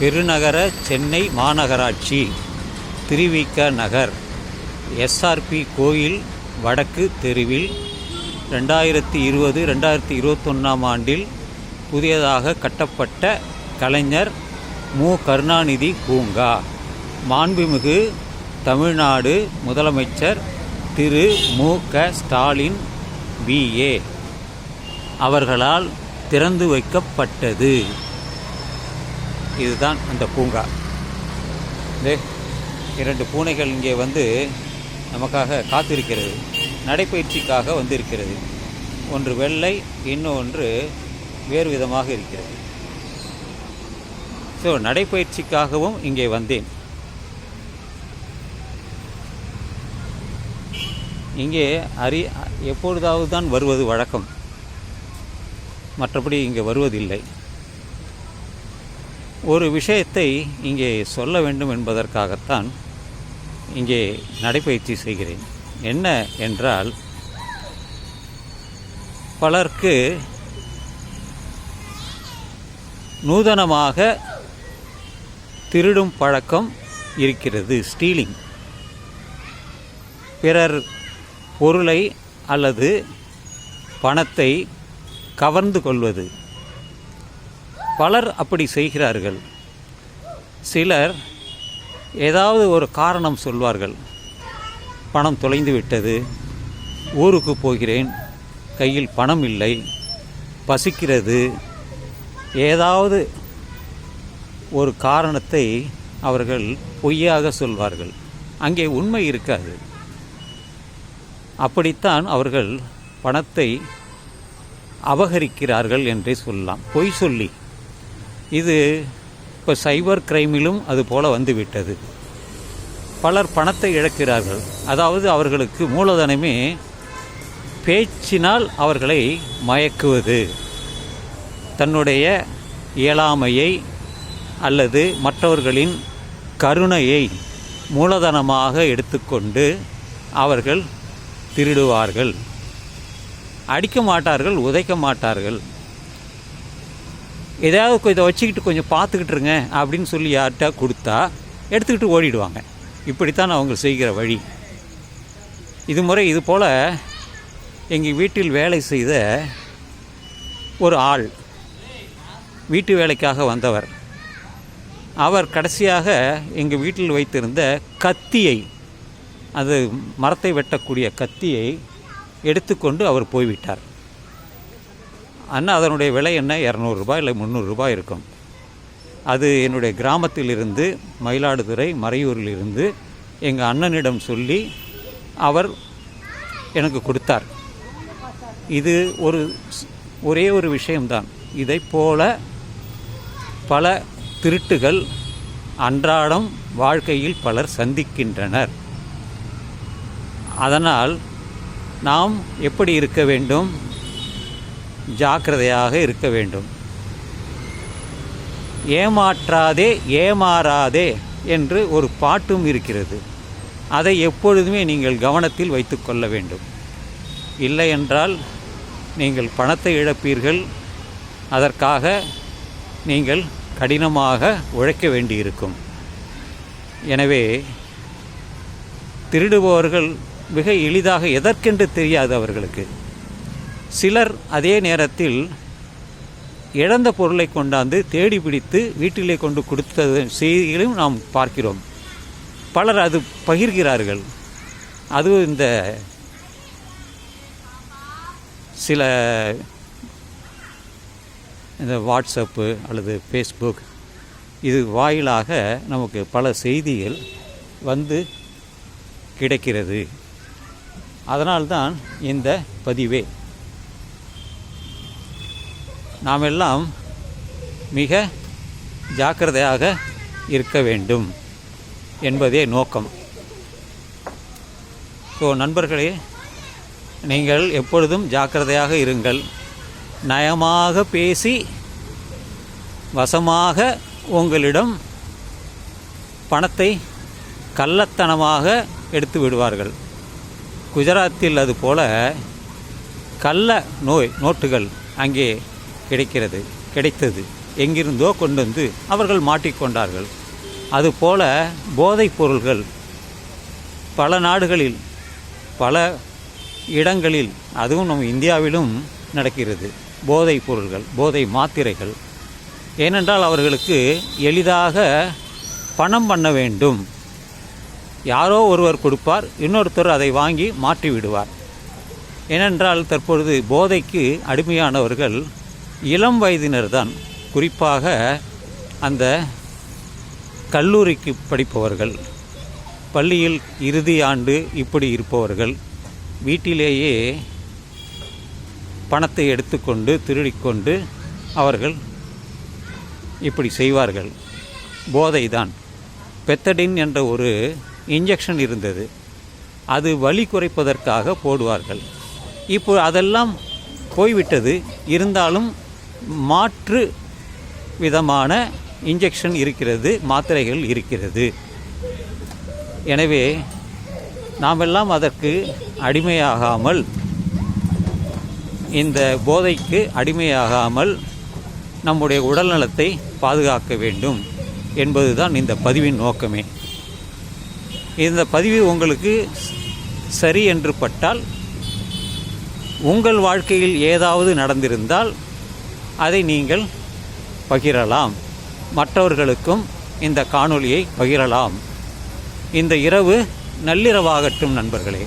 பெருநகர சென்னை மாநகராட்சி திருவிக நகர் எஸ்ஆர்பி கோயில் வடக்கு தெருவில் ரெண்டாயிரத்தி இருபது ரெண்டாயிரத்தி இருபத்தொன்னாம் ஆண்டில் புதியதாக கட்டப்பட்ட கலைஞர் மு. கருணாநிதி பூங்கா. மாண்புமிகு தமிழ்நாடு முதலமைச்சர் திரு. மு. க. ஸ்டாலின் பிஏ அவர்களால் திறந்து வைக்கப்பட்டது. இதுதான் அந்த பூங்கா. இதே இரண்டு பூனைகள் இங்கே வந்து நமக்காக காத்திருக்கிறது. நடைப்பயிற்சிக்காக வந்திருக்கிறது. ஒன்று வெள்ளை இன்னொன்று வேறு விதமாக இருக்கிறது. ஸோ நடைப்பயிற்சிக்காகவும் இங்கே வந்தேன். இங்கே அறி எப்பொழுதாவது தான் வருவது வழக்கம். மற்றபடி இங்கே வருவதில்லை. ஒரு விஷயத்தை இங்கே சொல்ல வேண்டும் என்பதற்காகத்தான் இங்கே நடைப்பயிற்சி செய்கிறேன். என்ன என்றால் பலருக்கு நூதனமாக திருடும் பழக்கம் இருக்கிறது ஸ்டீலிங். பிறர் பொருளை அல்லது பணத்தை கவர்ந்து கொள்வது. பலர் அப்படி செய்கிறார்கள். சிலர் ஏதாவது ஒரு காரணம் சொல்வார்கள். பணம் தொலைந்து விட்டது. ஊருக்கு போகிறேன். கையில் பணம் இல்லை. பசிக்கிறது. ஏதாவது ஒரு காரணத்தை அவர்கள் பொய்யாக சொல்வார்கள். அங்கே உண்மை இருக்காது. அப்படித்தான் அவர்கள் பணத்தை அபகரிக்கிறார்கள் என்றே சொல்லலாம். பொய் சொல்லி இது இப்போ சைபர் கிரைமிலும் அது போல வந்துவிட்டது. பலர் பணத்தை இழக்கிறார்கள். அதாவது அவர்களுக்கு மூலதனமே பேச்சினால் அவர்களை மயக்குவது. தன்னுடைய இயலாமையை அல்லது மற்றவர்களின் கருணையை மூலதனமாக எடுத்துக்கொண்டு அவர்கள் திருடுவார்கள். அடிக்க மாட்டார்கள் உதைக்க மாட்டார்கள். ஏதாவது இதை வச்சுக்கிட்டு கொஞ்சம் பார்த்துக்கிட்டு இருங்க அப்படின்னு சொல்லி யார்கிட்ட கொடுத்தா எடுத்துக்கிட்டு ஓடிடுவாங்க. இப்படித்தான் அவங்க செய்கிற வழி. இது முறை இது போல் எங்கள் வீட்டில் வேலை செய்த ஒரு ஆள் வீட்டு வேலைக்காக வந்தவர். அவர் கடைசியாக எங்கள் வீட்டில் வைத்திருந்த கத்தியை அது மரத்தை வெட்டக்கூடிய கத்தியை எடுத்துக்கொண்டு அவர் போய்விட்டார். அண்ணா அதனுடைய விலை என்ன? இரநூறுபா இல்லை முந்நூறுரூபா இருக்கும். அது என்னுடைய கிராமத்திலிருந்து மயிலாடுதுறை மறையூரிலிருந்து எங்கள் அண்ணனிடம் சொல்லி அவர் எனக்கு கொடுத்தார். இது ஒரு ஒரே ஒரு விஷயம்தான். இதை போல பல திருட்டுகள் அன்றாடம் வாழ்க்கையில் பலர் சந்திக்கின்றனர். அதனால் நாம் எப்படி இருக்க வேண்டும்? ஜாக்கிரதையாக இருக்க வேண்டும். ஏமாற்றாதே ஏமாறாதே என்று ஒரு பாட்டும் இருக்கிறது. அதை எப்பொழுதுமே நீங்கள் கவனத்தில் வைத்துக்கொள்ள வேண்டும். இல்லை என்றால் நீங்கள் பணத்தை இழப்பீர்கள். அதற்காக நீங்கள் கடினமாக உழைக்க வேண்டியிருக்கும். எனவே திருடுபவர்கள் மிக எளிதாக எதற்கென்று தெரியாது அவர்களுக்கு. சிலர் அதே நேரத்தில் இழந்த பொருளை கொண்டாந்து தேடி பிடித்து வீட்டிலே கொண்டு கொடுத்தது செய்திகளையும் நாம் பார்க்கிறோம். பலர் அது பகிர்கிறார்கள். அதுவும் இந்த சில இந்த வாட்ஸ்அப்பு அல்லது ஃபேஸ்புக் இது வாயிலாக நமக்கு பல செய்திகள் வந்து கிடைக்கிறது. அதனால்தான் இந்த பதிவே. நாம் எல்லாம் மிக ஜாக்கிரதையாக இருக்க வேண்டும் என்பதே நோக்கம். ஸோ நண்பர்களே நீங்கள் எப்பொழுதும் ஜாக்கிரதையாக இருங்கள். நயமாக பேசி வசமாக உங்களிடம் பணத்தை கள்ளத்தனமாக எடுத்து விடுவார்கள். குஜராத்தில் அது போல கள்ள நோய் நோட்டுகள் அங்கே கிடைக்கிறது கிடைத்தது. எங்கிருந்தோ கொண்டு வந்து அவர்கள் மாட்டிக்கொண்டார்கள். அதுபோல போதைப் பொருள்கள் பல நாடுகளில் பல இடங்களில் அதுவும் நம் இந்தியாவிலும் நடக்கிறது. போதைப் பொருள்கள் போதை மாத்திரைகள். ஏனென்றால் அவர்களுக்கு எளிதாக பணம் பண்ண வேண்டும். யாரோ ஒருவர் கொடுப்பார் இன்னொருத்தர் அதை வாங்கி மாற்றி விடுவார் ஏனென்றால் தற்பொழுது போதைக்கு அடிமையானவர்கள் இளம் வயதினர் தான் குறிப்பாக அந்த கல்லூரிக்கு படிப்பவர்கள் பள்ளியில் இறுதி ஆண்டு இப்படி இருப்பவர்கள் வீட்டிலேயே பணத்தை எடுத்துக்கொண்டு திருடிக்கொண்டு அவர்கள் இப்படி செய்வார்கள். போதைதான். பெத்தடின் என்ற ஒரு இன்ஜெக்ஷன் இருந்தது. அது வலி குறைப்பதற்காக போடுவார்கள். இப்போ அதெல்லாம் போய்விட்டது. இருந்தாலும் மாற்று விதமான இன்ஜெக்ஷன் இருக்கிறது மாத்திரைகள் இருக்கிறது. எனவே நாமெல்லாம் அதற்கு அடிமையாகாமல் இந்த போதைக்கு அடிமையாகாமல் நம்முடைய உடல்நலத்தை பாதுகாக்க வேண்டும் என்பதுதான் இந்த பதிவின் நோக்கமே. இந்த பதிவு உங்களுக்கு சரி என்று பட்டால் உங்கள் வாழ்க்கையில் ஏதாவது நடந்திருந்தால் அதை நீங்கள் பகிரலாம். மற்றவர்களுக்கும் இந்த காணொளியை பகிரலாம். இந்த இரவு நள்ளிரவாகட்டும் நண்பர்களே.